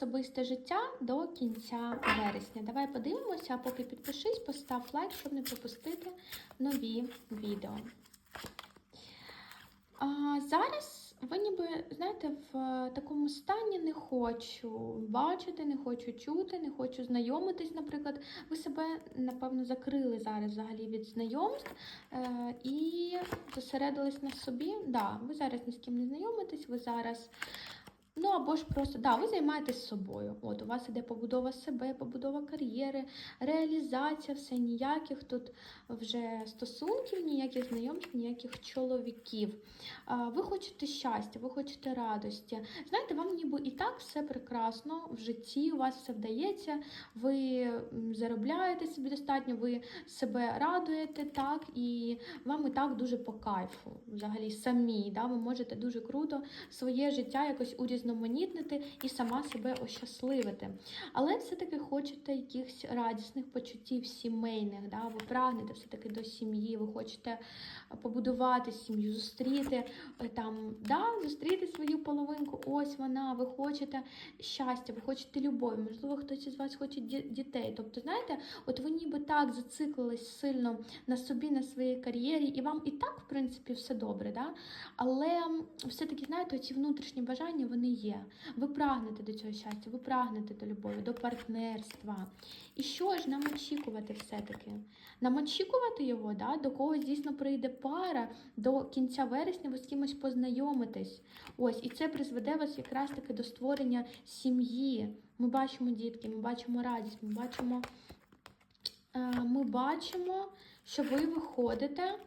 Особисте життя до кінця вересня. Давай подивимося, а поки підпишись, постав лайк, щоб не пропустити нові відео. А, зараз ви ніби, знаєте, в такому стані не хочу бачити, не хочу чути, не хочу знайомитись, наприклад. Ви себе, напевно, закрили зараз взагалі від знайомств е, і зосередились на собі. Да, ви зараз ні з ким не знайомитесь, ви зараз. Ну або ж просто да, ви займаєтесь собою. От у вас іде побудова себе, побудова кар'єри, реалізація, все ніяких тут вже стосунків, ніяких знайомств, ніяких чоловіків. А, Ви хочете щастя, ви хочете радості. Знаєте, вам ніби і так все прекрасно в житті, у вас все вдається, ви заробляєте собі достатньо, ви себе радуєте, так, і вам і так дуже по кайфу, взагалі самі. Да? Ви можете дуже круто своє життя якось урізноманітнити і сама себе ощасливити. Але все-таки хочете якихось радісних почуттів сімейних, да? ви прагнете все-таки до сім'ї, ви хочете побудувати сім'ю, зустріти е, там, да? зустріти свою половинку, ось вона, ви хочете щастя, ви хочете любові, можливо, хтось із вас хоче дітей. Тобто, знаєте, от ви ніби так зациклились сильно на собі, на своїй кар'єрі, і вам і так, в принципі, все добре, да? але все-таки, знаєте, ці внутрішні бажання вони є. Ви прагнете до цього щастя, ви прагнете до любові, до партнерства. І що ж нам очікувати все-таки? Нам очікувати його, да? до когось дійсно прийде пара, до кінця вересня ви з кимось познайомитесь. Ось, і це призведе вас якраз таки до створення сім'ї. Ми бачимо дітки, ми бачимо радість, ми бачимо, е, ми бачимо, що ви виходите.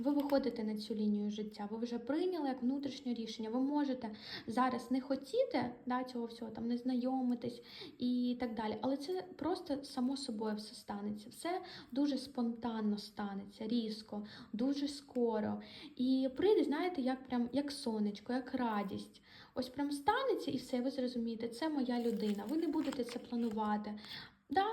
Ви виходите на цю лінію життя, ви вже прийняли як внутрішнє рішення. Ви можете зараз не хотіти да, цього всього, там не знайомитись і так далі. Але це просто само собою все станеться. Все дуже спонтанно станеться, різко, дуже скоро. І прийде, знаєте, як прям як сонечко, як радість. Ось прям станеться і все, ви зрозумієте, це моя людина. Ви не будете це планувати. Да,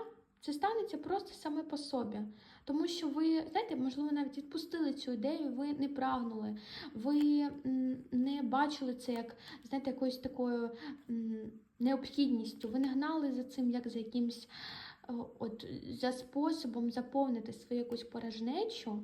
це станеться просто саме по собі. Тому що ви, знаєте, можливо, навіть відпустили цю ідею, ви не прагнули, ви не бачили це як, знаєте, якоюсь такою необхідністю. Ви не гнали за цим, як за якимсь от, за способом заповнити свою якусь порожнечу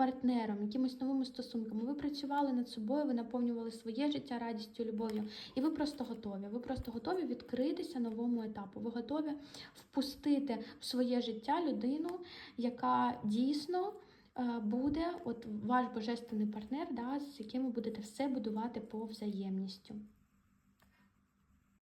партнером, якимись новими стосунками. Ви працювали над собою, ви наповнювали своє життя радістю, любов'ю, і ви просто готові. Ви просто готові відкритися новому етапу. Ви готові впустити в своє життя людину, яка дійсно е, буде от ваш божественний партнер, да, з яким ви будете все будувати по взаємністю.